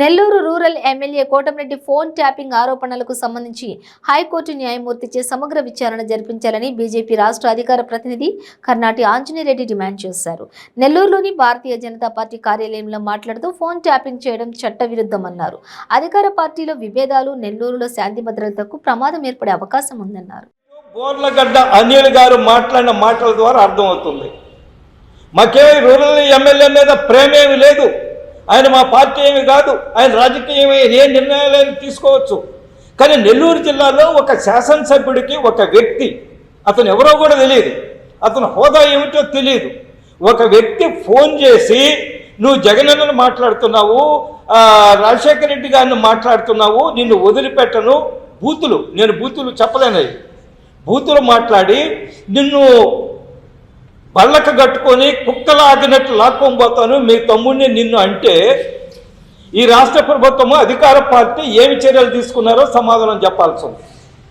Nellore rural MLA Kotamreddy phone tapping ఆరోపణలకు సంబంధించి high court న్యాయమూర్తిచే సమగ్ర విచారణ జరిపించాలని బీజేపీ రాష్ట్ర అధికార ప్రతినిధి కర్నాటి ఆంజనేయరెడ్డి డిమాండ్ చేశారు. నెల్లూరులోని భారతీయ జనతా పార్టీ కార్యాలయంలో మాట్లాడుతూ ఫోన్ ట్యాపింగ్ చేయడం చట్టవిరుద్ధమన్నారు. అధికార పార్టీలో విభేదాలు నెల్లూరులో శాంతి భద్రతకు ప్రమాదం ఏర్పడే అవకాశం ఉందన్నారు. బోర్లగడ్డ అనిల్ గారు మాట్లాడిన మాటల ద్వారా అర్థమవుతుంది. మాకే రూరల్ ఎమ్మెల్యే మీద ప్రేమేమి లేదు. ఆయన మా పార్టీ ఏమి కాదు ఆయన రాజకీయమే ఏ నిర్ణయాలైనా తీసుకోవచ్చు. కానీ నెల్లూరు జిల్లాలో ఒక శాసనసభ్యుడికి ఒక వ్యక్తి అతను ఎవరో కూడా తెలియదు. అతను హోదా ఏమిటో తెలియదు. ఒక వ్యక్తి ఫోన్ చేసి నువ్వు జగనన్నను మాట్లాడుతున్నావు రాజశేఖర రెడ్డి గారిని మాట్లాడుతున్నావు నిన్ను వదిలిపెట్టను బూతులు నేను బూతులు చెప్పలేనవి బూతులు మాట్లాడి నిన్ను బళ్ళకు కట్టుకొని కుక్కలాగినట్టు లాక్కొని పోతాను మీ తమ్ముడిని నిన్ను అంటే ఈ రాష్ట్ర ప్రభుత్వము అధికార పార్టీ ఏమి చర్యలు తీసుకున్నారో సమాధానం చెప్పాల్సి ఉంది.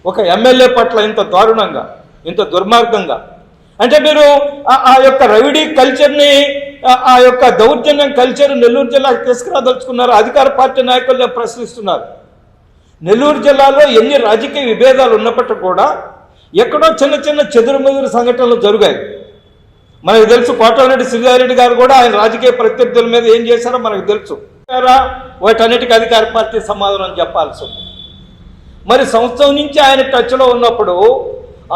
ఒక ఎమ్మెల్యే పట్ల ఇంత దారుణంగా ఇంత దుర్మార్గంగా. అంటే మీరు ఆ- యొక్క రవిడీ కల్చర్ని ఆ- ఆ యొక్క దౌర్జన్యం కల్చర్ నెల్లూరు జిల్లాకు తీసుకురాదలుచుకున్నారు? అధికార పార్టీ నాయకులు ప్రశ్నిస్తున్నారు. నెల్లూరు జిల్లాలో ఎన్ని రాజకీయ విభేదాలు ఉన్నప్పటికీ కూడా ఎక్కడో చిన్న చిన్న చెదురుమెదురు సంఘటనలు జరిగాయి. మనకు తెలుసు కోటమిరెడ్డి శ్రీధారెడ్డి గారు కూడా ఆయన రాజకీయ ప్రత్యర్థుల మీద ఏం చేశారో మనకు తెలుసు. వాటన్నిటికీ అధికార పార్టీ సమాధానం చెప్పాల్సి ఉంది. మరి సంవత్సరం నుంచి ఆయన టచ్లో ఉన్నప్పుడు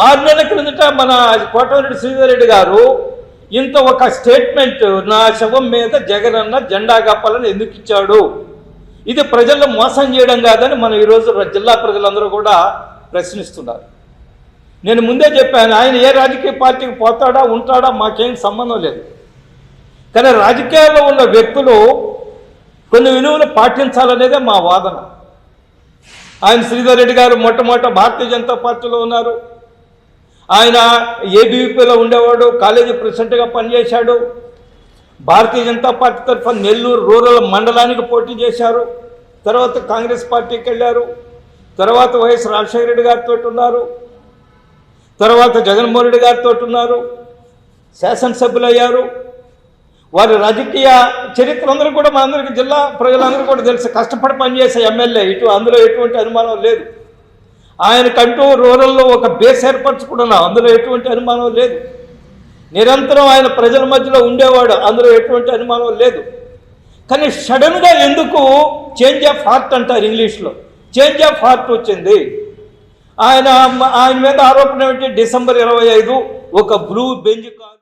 ఆరు నెలల క్రిందట మన కోటమిరెడ్డి శ్రీధర్రెడ్డి గారు ఇంత ఒక స్టేట్మెంట్ నా శవం మీద జగన్ అన్న జెండా కప్పాలని ఎందుకు ఇచ్చాడు? ఇది ప్రజలను మోసం చేయడం కాదని మనం ఈరోజు జిల్లా ప్రజలందరూ కూడా ప్రశ్నిస్తున్నారు. నేను ముందే చెప్పాను ఆయన ఏ రాజకీయ పార్టీకి పోతాడా ఉంటాడా మాకేం సంబంధం లేదు. కానీ రాజకీయాల్లో ఉన్న వ్యక్తులు కొన్ని విలువలు పాటించాలనేదే మా వాదన. ఆయన శ్రీధర్ రెడ్డి గారు మొట్టమొదట భారతీయ జనతా పార్టీలో ఉన్నారు. ఆయన ఏబీవీపీలో ఉండేవాడు కాలేజీ ప్రెసిడెంట్గా పనిచేశాడు. భారతీయ జనతా పార్టీ తరఫున నెల్లూరు రూరల్ మండలానికి పోటీ చేశారు. తర్వాత కాంగ్రెస్ పార్టీకి వెళ్ళారు. తర్వాత వైఎస్ రాజశేఖర రెడ్డి గారితో ఉన్నారు. తర్వాత జగన్మోహన్ రెడ్డి గారితో ఉన్నారు. శాసనసభ్యులు అయ్యారు వారి రాజకీయ చరిత్ర అందరూ కూడా మా అందరికీ జిల్లా ప్రజలందరూ కూడా తెలుసు. కష్టపడి పనిచేసే ఎమ్మెల్యే ఇటు అందులో ఎటువంటి అనుమానం లేదు. ఆయనకంటూ రూరల్లో ఒక బేస్ ఏర్పరచుకున్నాం అందులో ఎటువంటి అనుమానం లేదు. నిరంతరం ఆయన ప్రజల మధ్యలో ఉండేవాడు. అందులో ఎటువంటి అనుమానం లేదు. కానీ సడన్గా ఎందుకు చేంజ్ ఆఫ్ హార్ట్ అంటారు ఇంగ్లీష్లో? చేంజ్ ఆఫ్ హార్ట్ వచ్చింది. ఆయన ఆయన మీద ఆరోపణ ఏంటి డిసెంబర్ ఇరవై ఐదు ఒక బ్లూ బెంజ్ కార్